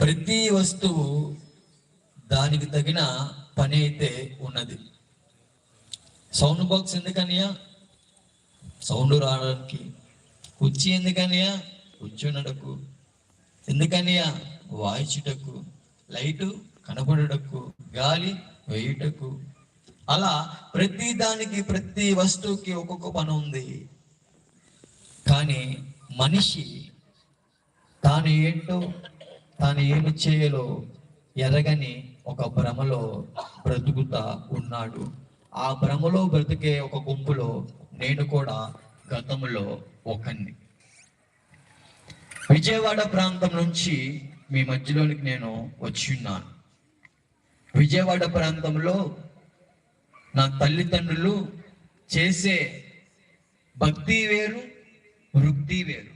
ప్రతి వస్తువు దానికి తగిన పని అయితే ఉన్నది. Sound box ఎందుకనియా? సౌండ్ రావడానికి. కుర్చీ ఎందుకనియా? కూర్చున్నటకు. ఎందుకనియా? వాయించుటకు. లైటు కనబడుటకు గాలి వేయుటకు. అలా ప్రతి దానికి ప్రతి వస్తువుకి ఒక్కొక్క పని ఉంది. కానీ మనిషి తాను ఏంటో తాను ఏమి చేయాలో ఎరగని ఒక భ్రమలో బ్రతుకుతా ఉన్నాడు. ఆ భ్రమలో బ్రతికే ఒక గుంపులో నేను కూడా గతంలో ఒకని విజయవాడ ప్రాంతం నుంచి మీ మధ్యలోనికి నేను వచ్చి ఉన్నాను. విజయవాడ ప్రాంతంలో నా తల్లిదండ్రులు చేసే భక్తి వేరు వృత్తి వేరు.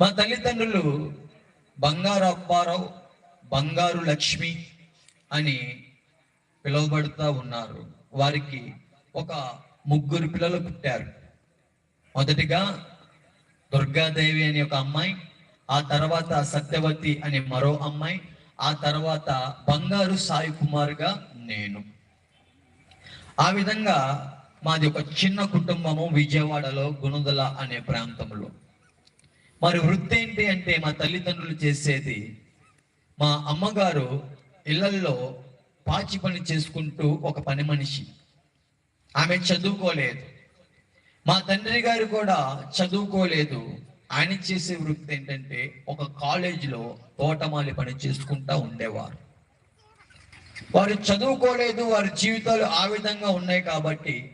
మా తల్లిదండ్రులు బంగారు అప్పారావు బంగారు లక్ష్మి అని పిలువబడుతూ ఉన్నారు. వారికి ఒక ముగ్గురు పిల్లలు పుట్టారు. మొదటిగా దుర్గాదేవి అనే ఒక అమ్మాయి ఆ తర్వాత సత్యవతి అనే మరో అమ్మాయి ఆ తర్వాత బంగారు సాయి కుమార్గా నేను. ఆ విధంగా మాది ఒక చిన్న కుటుంబము విజయవాడలో గుణదల అనే ప్రాంతంలో. మరి వృత్తి ఏంటి అంటే మా తల్లిదండ్రులు చేసేది మా అమ్మగారు ఇళ్ళల్లో పాచి పని చేసుకుంటూ ఒక పని మనిషి. ఆమె చదువుకోలేదు. మా తండ్రి గారు కూడా చదువుకోలేదు. ఆయన చేసే వృత్తి ఏంటంటే ఒక కాలేజీలో తోటమాలి పని చేసుకుంటా ఉండేవారు. వారు చదువుకోలేదు వారి జీవితాలు ఆ విధంగా ఉన్నాయి కాబట్టి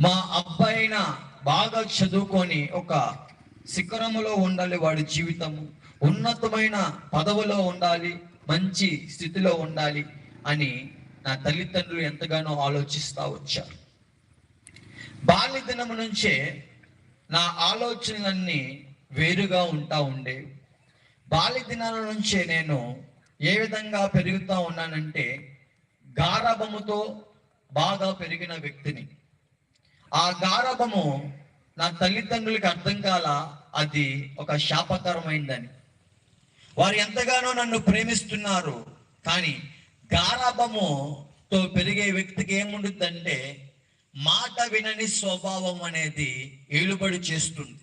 మా అబ్బాయిన బాగా చదువుకొని ఒక శిఖరములో ఉండాలి వాడి జీవితము. ఉన్నతమైన పదవిలో ఉండాలి మంచి స్థితిలో ఉండాలి అని నా తల్లిదండ్రులు ఎంతగానో ఆలోచిస్తూ వచ్చారు. బాల్య దినము నుంచే నా ఆలోచనలన్నీ వేరుగా ఉంటా ఉండేవి. బాల్య దినాల నుంచే నేను ఏ విధంగా పెరుగుతూ ఉన్నానంటే గారభముతో బాగా పెరిగిన వ్యక్తిని. ఆ గారభము నా తల్లిదండ్రులకి అర్థం కాల అది ఒక శాపకరమైందని. వారు ఎంతగానో నన్ను ప్రేమిస్తున్నారు కానీ గారాభముతో పెరిగే వ్యక్తికి ఏముంటుందంటే మాట వినని స్వభావం అనేది ఏలుబడి చేస్తుంది.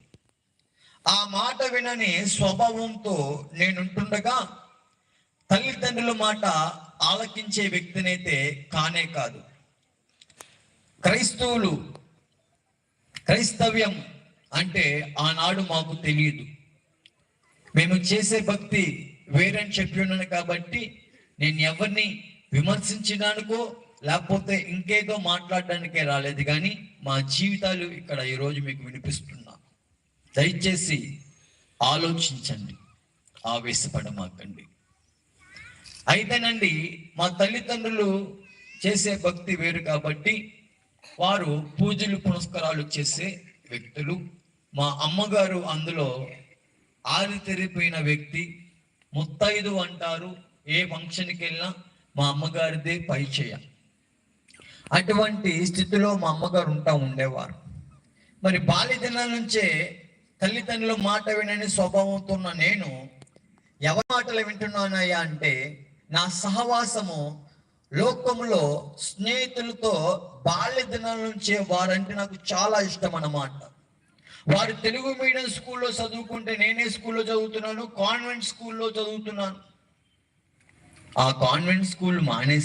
ఆ మాట వినని స్వభావంతో నేనుంటుండగా తల్లిదండ్రుల మాట ఆలకించే వ్యక్తినైతే కానే కాదు. క్రైస్తవులు క్రైస్తవ్యం అంటే ఆనాడు మాకు తెలియదు. మేము చేసే భక్తి వేరని చెప్పి ఉన్నాను కాబట్టి నేను ఎవరిని విమర్శించడానికో లేకపోతే ఇంకేదో మాట్లాడడానికే రాలేదు. కానీ మా జీవితాలు ఇక్కడ ఈరోజు మీకు వినిపిస్తున్నా. దయచేసి ఆలోచించండి ఆవేశపడమాకండి. అయితేనండి మా తల్లిదండ్రులు చేసే భక్తి వేరు కాబట్టి వారు పూజలు పునస్కారాలు చేసే వ్యక్తులు. మా అమ్మగారు అందులో ఆరితెరిపోయిన వ్యక్తి ముత్తైదు అంటారు. ఏ ఫంక్షన్కి వెళ్ళినా మా అమ్మగారిదే పై చేయ అటువంటి స్థితిలో మా అమ్మగారు ఉంటా ఉండేవారు. మరి బాల్యదినాల నుంచే తల్లిదండ్రుల మాట వినని స్వభావంతో ఉన్న నేను ఎవరి మాటలు వింటున్నానయ్యా అంటే నా సహవాసము లోకంలో స్నేహితులతో బాల్య దినాల నుంచే వారంటే నాకు చాలా ఇష్టం అన్నమాట. వారు తెలుగు మీడియం స్కూల్లో చదువుకుంటే నేనే స్కూల్లో చదువుతున్నాను కాన్వెంట్ స్కూల్లో చదువుతున్నాను. ఆ కాన్వెంట్ స్కూల్ మానేసి